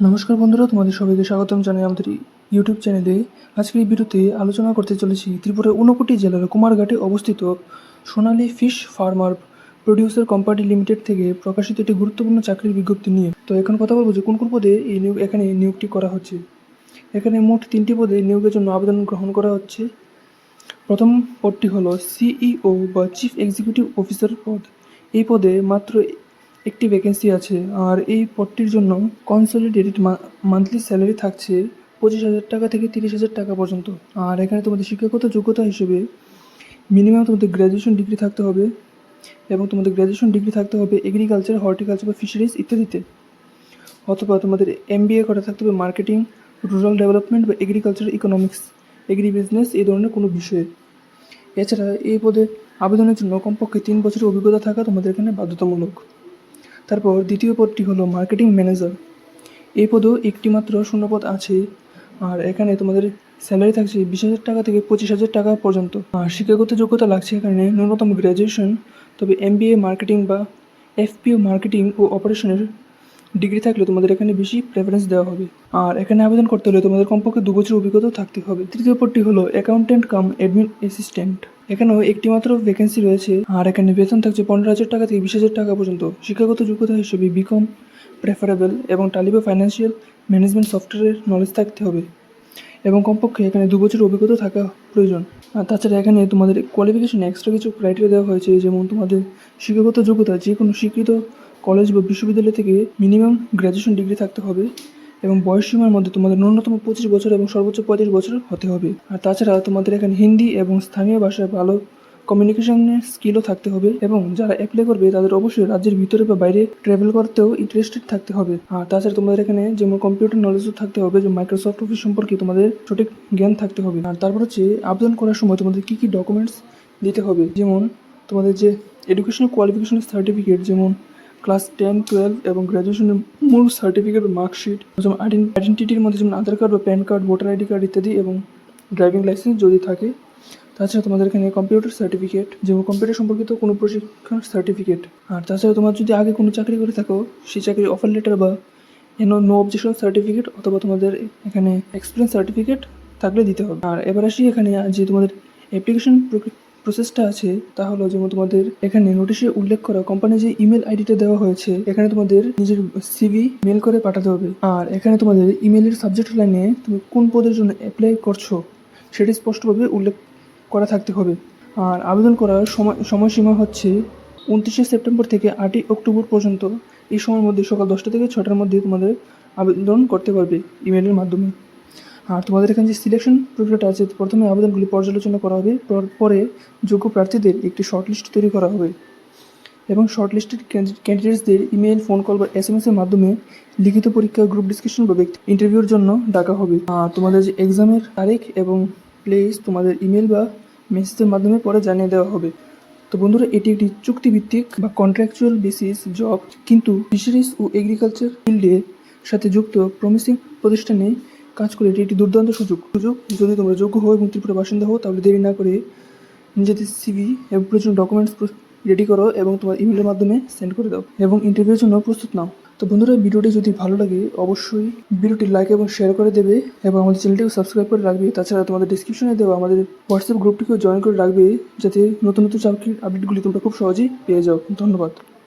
নমস্কার বন্ধুরা, তোমাদের সবাইকে স্বাগতম জানাই আমাদের ইউটিউব চ্যানেলে আজকের এই ভিডিওতে আলোচনা করতে চলেছি ত্রিপুরার ঊনকোটি জেলার কুমারঘাটে অবস্থিত Sonali fish farmer producer company limited থেকে প্রকাশিত একটি গুরুত্বপূর্ণ চাকরির বিজ্ঞপ্তি নিয়ে। তো এখন কথা বলব যে কোন কোন পদে এই নিয়োগ, এখানে নিয়োগটি করা হচ্ছে। এখানে মোট তিনটি পদে নিয়োগের জন্য আবেদন গ্রহণ করা হচ্ছে। প্রথম পদটি হলো সিইও বা চিফ এক্সিকিউটিভ অফিসার পদ। এই পদে মাত্র একটি ভ্যাকেন্সি আছে। আর এই পদটির জন্য কনসলিডেটেড মান্থলি স্যালারি থাকছে পঁচিশ হাজার টাকা থেকে তিরিশ হাজার টাকা পর্যন্ত। আর এখানে তোমাদের শিক্ষাগত যোগ্যতা হিসেবে মিনিমাম তোমাদের গ্র্যাজুয়েশন ডিগ্রি থাকতে হবে এবং তোমাদের গ্র্যাজুয়েশন ডিগ্রি থাকতে হবে এগ্রিকালচার হর্টিকালচার বা ফিশারিজ ইত্যাদিতে। অথবা তোমাদের এম বি এ করা থাকতে হবে মার্কেটিং রুরাল ডেভেলপমেন্ট বা এগ্রিকালচার ইকোনমিক্স এগ্রি বিজনেস এই ধরনের কোনো বিষয়ে। এছাড়া এই পদে আবেদনের জন্য কমপক্ষে তিন বছরের অভিজ্ঞতা থাকা তোমাদের এখানে বাধ্যতামূলক। তারপর দ্বিতীয় পদটি হলো মার্কেটিং ম্যানেজার এই পদেও একটিমাত্র শূন্যপদ আছে, আর এখানে তোমাদের স্যালারি থাকছে বিশ হাজার টাকা থেকে পঁচিশ হাজার টাকা পর্যন্ত। আর শিক্ষাগত যোগ্যতা লাগছে এখানে ন্যূনতম গ্র্যাজুয়েশন তবে এম মার্কেটিং বা এফপিও মার্কেটিং ও অপারেশনের ডিগ্রি থাকলে তোমাদের এখানে বেশি প্রেফারেন্স দেওয়া হবে। আর এখানে আবেদন করতে হলে তোমাদের কমপক্ষে দু বছর অভিজ্ঞতা থাকতে হবে। তৃতীয় পদটি হলো অ্যাকাউন্টেন্ট কাম অ্যাডমিন অ্যাসিস্ট্যান্ট এখানেও একটি মাত্র ভ্যাকেন্সি রয়েছে, আর এখানে বেতন থাকছে পনেরো হাজার টাকা থেকে বিশ হাজার টাকা পর্যন্ত। শিক্ষাগত যোগ্যতা হিসেবে বিকম প্রেফারেবল এবং টালিবা ফাইন্যান্সিয়াল ম্যানেজমেন্ট সফটওয়্যারের নলেজ থাকতে হবে। এবং কমপক্ষে এখানে দু বছর অভিজ্ঞতা থাকা প্রয়োজন। আর তাছাড়া এখানে তোমাদের কোয়ালিফিকেশন এক্সট্রা কিছু ক্রাইটেরিয়া দেওয়া হয়েছে, যেমন তোমাদের শিক্ষাগত যোগ্যতা যে কোনো স্বীকৃত কলেজ বা বিশ্ববিদ্যালয় থেকে মিনিমাম গ্র্যাজুয়েশন ডিগ্রি থাকতে হবে। এবং বয়সসীমার মধ্যে তোমাদের ন্যূনতম পঁচিশ বছর এবং সর্বোচ্চ পঁয়ত্রিশ বছর হতে হবে। আর তাছাড়া তোমাদের এখানে হিন্দি এবং স্থানীয় ভাষায় ভালো কমিউনিকেশনের স্কিলও থাকতে হবে এবং যারা অ্যাপ্লাই করবে, তাদের অবশ্যই রাজ্যের ভিতরে বা বাইরে ট্রাভেল করতেও ইন্টারেস্টেড থাকতে হবে। আর তাছাড়া তোমাদের এখানে যেমন কম্পিউটার নলেজও থাকতে হবে যে মাইক্রোসফট অফিস সম্পর্কে তোমাদের সঠিক জ্ঞান থাকতে হবে। আর তারপর হচ্ছে আবেদন করার সময় তোমাদের কী কী ডকুমেন্টস দিতে হবে? যেমন তোমাদের যে এডুকেশনাল কোয়ালিফিকেশন সার্টিফিকেট যেমন ক্লাস টেন, টুয়েলভ এবং গ্র্যাজুয়েশনের মূল সার্টিফিকেট, মার্কশিট, যেমন আইডেন্টিটির মধ্যে যেমন আধার কার্ড বা PAN card, voter ID card ইত্যাদি এবং ড্রাইভিং লাইসেন্স যদি থাকে। তাছাড়া তোমাদের এখানে কম্পিউটার সার্টিফিকেট, যেমন কম্পিউটার সম্পর্কিত কোনো প্রশিক্ষণ সার্টিফিকেট। আর তাছাড়া তোমার যদি আগে কোনো চাকরি করে থাকো, সেই চাকরির অফার লেটার বা এনো নো অবজেকশন সার্টিফিকেট অথবা তোমাদের এখানে এক্সপিরিয়েন্স সার্টিফিকেট থাকলে দিতে হবে। আর এবার আসি এখানে যে তোমাদের অ্যাপ্লিকেশন প্রসেসটা আছে, তা হলো যেমন তোমাদের এখানে নোটিশে উল্লেখ করা কোম্পানি যে ইমেল আইডিটা দেওয়া হয়েছে, এখানে তোমাদের নিজের সিভি মেল করে পাঠাতে হবে। আর এখানে তোমাদের ইমেলের সাবজেক্ট লাইনে তুমি কোন পদের জন্য অ্যাপ্লাই করছ, সেটি স্পষ্টভাবে উল্লেখ করা থাকতে হবে। আর আবেদন করার সময়, সময়সীমা হচ্ছে উনত্রিশে সেপ্টেম্বর থেকে আটই অক্টোবর পর্যন্ত। এই সময়ের মধ্যে সকাল দশটা থেকে ছটার মধ্যে তোমাদের আবেদন করতে পারবে ইমেলের মাধ্যমে। আর তোমাদের এখানে যে সিলেকশন প্রক্রিয়াটা আছে, প্রথমে আবেদনগুলি পর্যালোচনা করা হবে। পর- যোগ্য প্রার্থীদের একটি শর্টলিস্ট তৈরি করা হবে। এবং শর্টলিস্টেড ক্যান্ডিডেটসদের ইমেল ফোন কল বা এস এম এস এর মাধ্যমে লিখিত পরীক্ষা গ্রুপ ডিসকাশন বা ইন্টারভিউর জন্য ডাকা হবে। আর তোমাদের যে এক্সামের তারিখ এবং প্লেস তোমাদের ইমেল বা মেসেজের মাধ্যমে পরে জানিয়ে দেওয়া হবে। তো বন্ধুরা, এটি একটি চুক্তিভিত্তিক বা কন্ট্রাকচুয়াল বেসিস জব কিন্তু ফিশারিজ ও এগ্রিকালচার ফিল্ডের সাথে যুক্ত প্রমিসিং প্রতিষ্ঠানে কাজ করে, এটি একটি দুর্দান্ত সুযোগ। সুযোগ, যদি তোমরা যোগ্য হও এবং ত্রিপুরা বাসিন্দা হও, তাহলে দেরি না করে নিজেদের সিভি এবং প্রয়োজনীয় ডকুমেন্টস রেডি করো এবং তোমার ইমেলের মাধ্যমে সেন্ড করে দাও এবং ইন্টারভিউর জন্য প্রস্তুত নাও। তো বন্ধুরা ভিডিওটি যদি ভালো লাগে, অবশ্যই ভিডিওটি লাইক এবং শেয়ার করে দেবে এবং আমাদের চ্যানেলটিকে সাবস্ক্রাইব করে রাখবে। তাছাড়া তোমাদের ডিসক্রিপশনে দেওয়া আমাদের হোয়াটসঅ্যাপ গ্রুপটিকেও জয়েন করে রাখবে, যাতে নতুন নতুন চাকরির আপডেটগুলি তোমরা খুব সহজেই পেয়ে যাও। ধন্যবাদ।